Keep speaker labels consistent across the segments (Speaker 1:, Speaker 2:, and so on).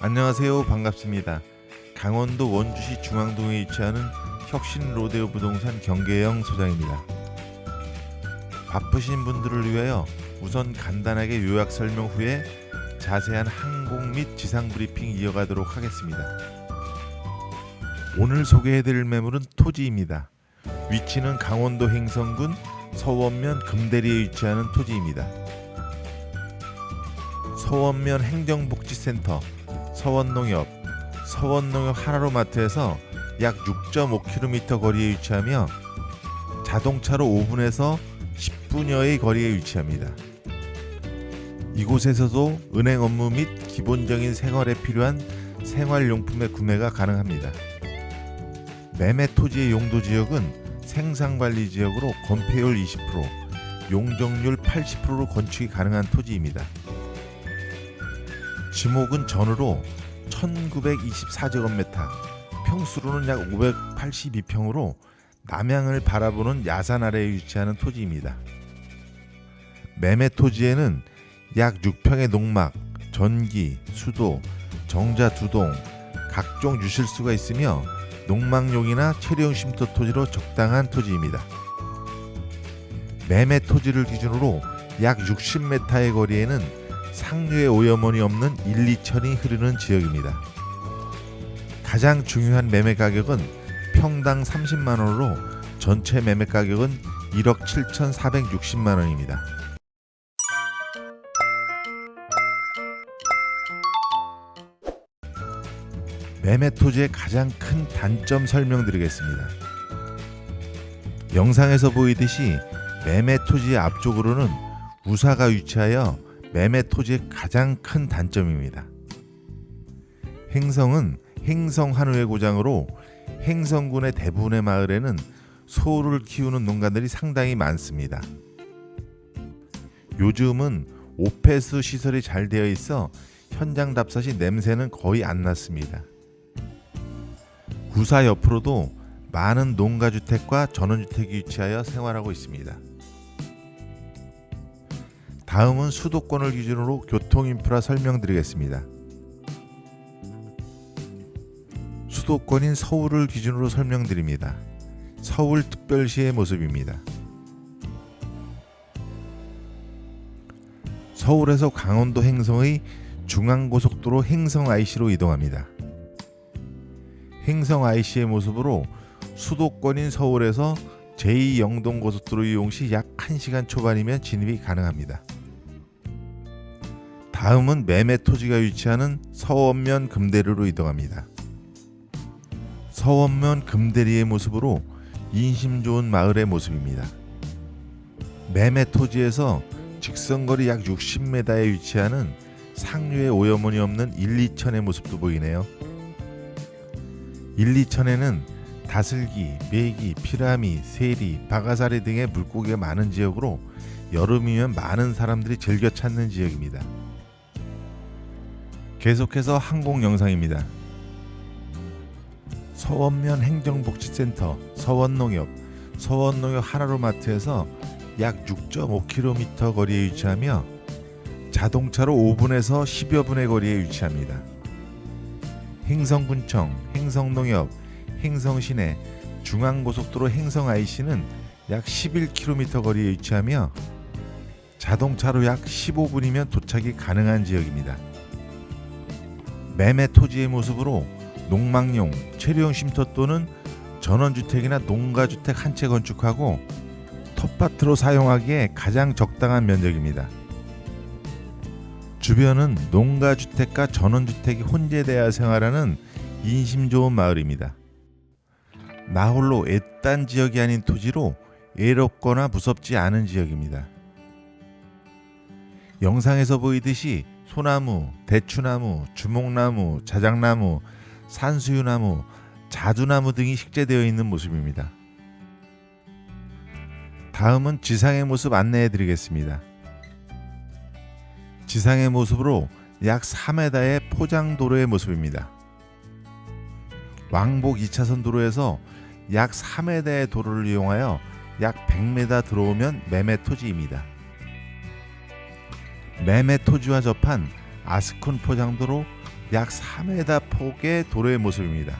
Speaker 1: 안녕하세요. 반갑습니다. 강원도 원주시 중앙동에 위치하는 혁신 로데오 부동산 경계영 소장입니다. 바쁘신 분들을 위하여 우선 간단하게 요약 설명 후에 자세한 항공 및 지상 브리핑 이어가도록 하겠습니다. 오늘 소개해드릴 매물은 토지입니다. 위치는 강원도 행성군 서원면 금대리에 위치하는 토지입니다. 서원면 행정복지센터, 서원농협, 서원농협 하나로마트에서 약 6.5km 거리에 위치하며 자동차로 5분에서 10분여의 거리에 위치합니다. 이곳에서도 은행 업무 및 기본적인 생활에 필요한 생활용품의 구매가 가능합니다. 매매 토지의 용도 지역은 생산관리 지역으로 건폐율 20%, 용적률 80%로 건축이 가능한 토지입니다. 지목은 전으로 1924제곱미터, 평수로는 약 582평으로 남양을 바라보는 야산 아래에 위치하는 토지입니다. 매매 토지에는 약 6평의 농막, 전기, 수도, 정자 두동, 각종 유실수가 있으며 농막용이나 체류용 쉼터 토지로 적당한 토지입니다. 매매 토지를 기준으로 약 60m의 거리에는 상류의 오염원이 없는 1, 2천이 흐르는 지역입니다. 가장 중요한 매매 가격은 평당 30만 원으로 전체 매매 가격은 1억 7,460만 원입니다. 매매 토지의 가장 큰 단점 설명드리겠습니다. 영상에서 보이듯이 매매 토지의 앞쪽으로는 우사가 위치하여 매매 토지의 가장 큰 단점입니다. 행성은 행성 한우의 고장으로 행성군의 대부분의 마을에는 소를 키우는 농가들이 상당히 많습니다. 요즘은 오페스 시설이 잘 되어 있어 현장 답사시 냄새는 거의 안 났습니다. 구사 옆으로도 많은 농가주택과 전원주택이 위치하여 생활하고 있습니다. 다음은 수도권을 기준으로 교통 인프라 설명드리겠습니다. 수도권인 서울을 기준으로 설명드립니다. 서울특별시의 모습입니다. 서울에서 강원도 행성의 중앙고속도로 행성 IC로 이동합니다. 행성 IC의 모습으로 수도권인 서울에서 제2영동고속도로 이용 시 약 1시간 초반이면 진입이 가능합니다. 다음은 매매 토지가 위치하는 서원면 금대리로 이동합니다. 서원면 금대리의 모습으로 인심 좋은 마을의 모습입니다. 매매 토지에서 직선거리 약 60m에 위치하는 상류의 오염원이 없는 1, 2천의 모습도 보이네요. 1, 2천에는 다슬기, 메기, 피라미, 세리, 바가사리 등의 물고기가 많은 지역으로 여름이면 많은 사람들이 즐겨 찾는 지역입니다. 계속해서 항공 영상입니다. 서원면 행정복지센터, 서원농협, 서원농협 하나로마트에서 약 6.5km 거리에 위치하며 자동차로 5분에서 10여 분의 거리에 위치합니다. 행성군청, 행성농협, 행성시내, 중앙고속도로 행성 IC는 약 11km 거리에 위치하며 자동차로 약 15분이면 도착이 가능한 지역입니다. 매매 토지의 모습으로 농막용, 체류용 쉼터 또는 전원주택이나 농가주택 한 채 건축하고 텃밭으로 사용하기에 가장 적당한 면적입니다. 주변은 농가주택과 전원주택이 혼재되어 생활하는 인심 좋은 마을입니다. 나홀로 애딴 지역이 아닌 토지로 애롭거나 무섭지 않은 지역입니다. 영상에서 보이듯이 소나무, 대추나무, 주목나무, 자작나무, 산수유나무, 자두나무 등이 식재되어 있는 모습입니다. 다음은 지상의 모습 안내해 드리겠습니다. 지상의 모습으로 약 3m의 포장도로의 모습입니다. 왕복 2차선 도로에서 약 3m의 도로를 이용하여 약 100m 들어오면 매매 토지입니다. 매매 토지와 접한 아스콘 포장도로 약 3m 폭의 도로의 모습입니다.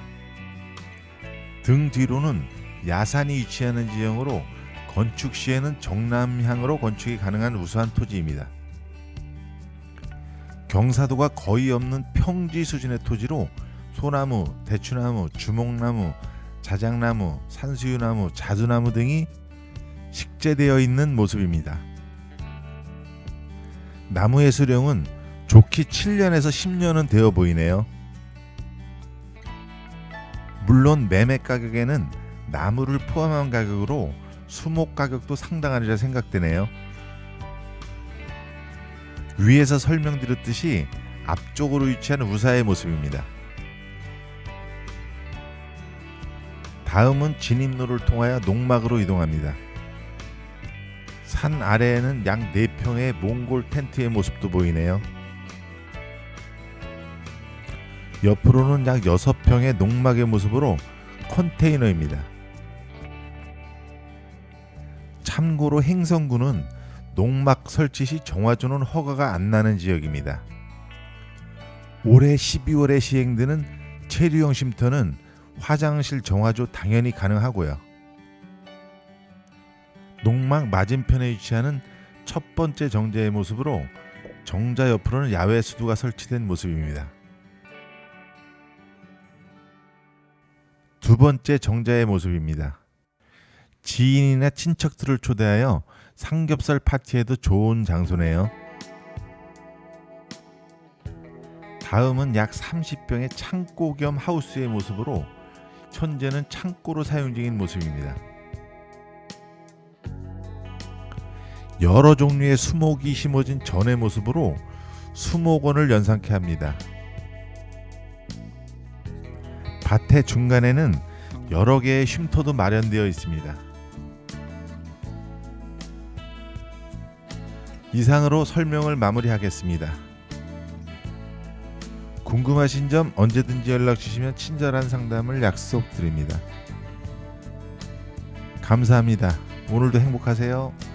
Speaker 1: 등 뒤로는 야산이 위치하는 지형으로 건축 시에는 정남향으로 건축이 가능한 우수한 토지입니다. 경사도가 거의 없는 평지 수준의 토지로 소나무, 대추나무, 주목나무, 자작나무, 산수유나무, 자두나무 등이 식재되어 있는 모습입니다. 나무의 수령은 좋기 7년에서 10년은 되어 보이네요. 물론 매매 가격에는 나무를 포함한 가격으로 수목 가격도 상당하리라 생각되네요. 위에서 설명드렸듯이 앞쪽으로 위치한 우사의 모습입니다. 다음은 진입로를 통하여 농막으로 이동합니다. 산 아래에는 약 4평의 몽골 텐트의 모습도 보이네요. 옆으로는 약 6평의 농막의 모습으로 컨테이너입니다. 참고로 행성구는 농막 설치 시 정화조는 허가가 안 나는 지역입니다. 올해 12월에 시행되는 체류형 쉼터는 화장실 정화조 당연히 가능하고요. 농막 맞은편에 위치하는 첫 번째 정자의 모습으로 정자 옆으로는 야외 수두가 설치된 모습입니다. 두 번째 정자의 모습입니다. 지인이나 친척들을 초대하여 삼겹살 파티에도 좋은 장소네요. 다음은 약 30평의 창고 겸 하우스의 모습으로 현재는 창고로 사용 중인 모습입니다. 여러 종류의 수목이 심어진 전의 모습으로 수목원을 연상케 합니다. 밭의 중간에는 여러 개의 쉼터도 마련되어 있습니다. 이상으로 설명을 마무리하겠습니다. 궁금하신 점 언제든지 연락 주시면 친절한 상담을 약속드립니다. 감사합니다. 오늘도 행복하세요.